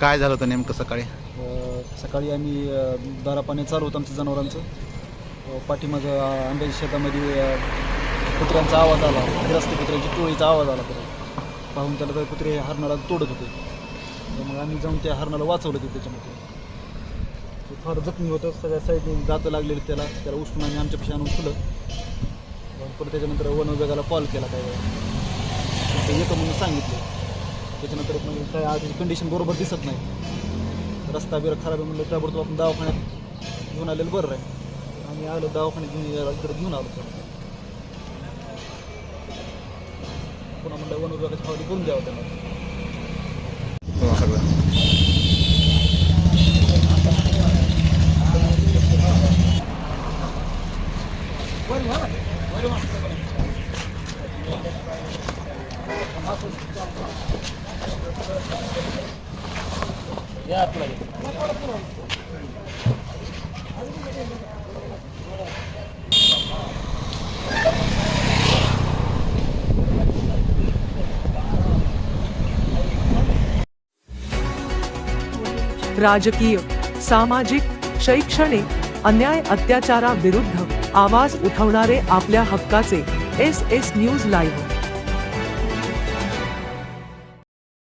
काय झालं होतं नेमकं सकाळी? अ, सकाळी आम्ही अ, दारा पाणी चालू होतं आमचं जनावरांचं. अ, पाठीमागं अ, आंब्याच्या शेतामध्ये अ, कुत्र्यांचा आवाज आला. ग्रस्त कुत्र्यांची टोळीचा आवाज आला तर पाहून त्याला तर कुत्रे हरणाला तोडत होते. तर मग आम्ही जाऊन त्या हरणाला वाचवलं ते त्याच्यामध्ये. ते फार जखमी होतं. सगळ्या साईडने दातं लागलेली त्याला. त्याला उचलून आम्ही आमच्यापेक्षा आणून खुलं परत त्याच्यानंतर वन विभागाला कॉल केला काय ते येतं म्हणून सांगितलं. त्याच्यानंतर म्हणजे काय आधी कंडिशन बरोबर दिसत नाही. रस्ता बिरा खराब आहे म्हणलं ताबडतोब आपण दवाखान्यात घेऊन आलेलं बरं आहे. आम्ही आलो दवाखान्यात घेऊन इकडे घेऊन आलो तर पुन्हा म्हणलं वन विभागाची फावली करून द्यावं त्यांना. सगळं राजकीय सामाजिक शैक्षणिक अन्याय अत्याचाराविरुद्ध आवाज उठवणारे आपल्या हक्काचे एस एस न्यूज लाईव्ह.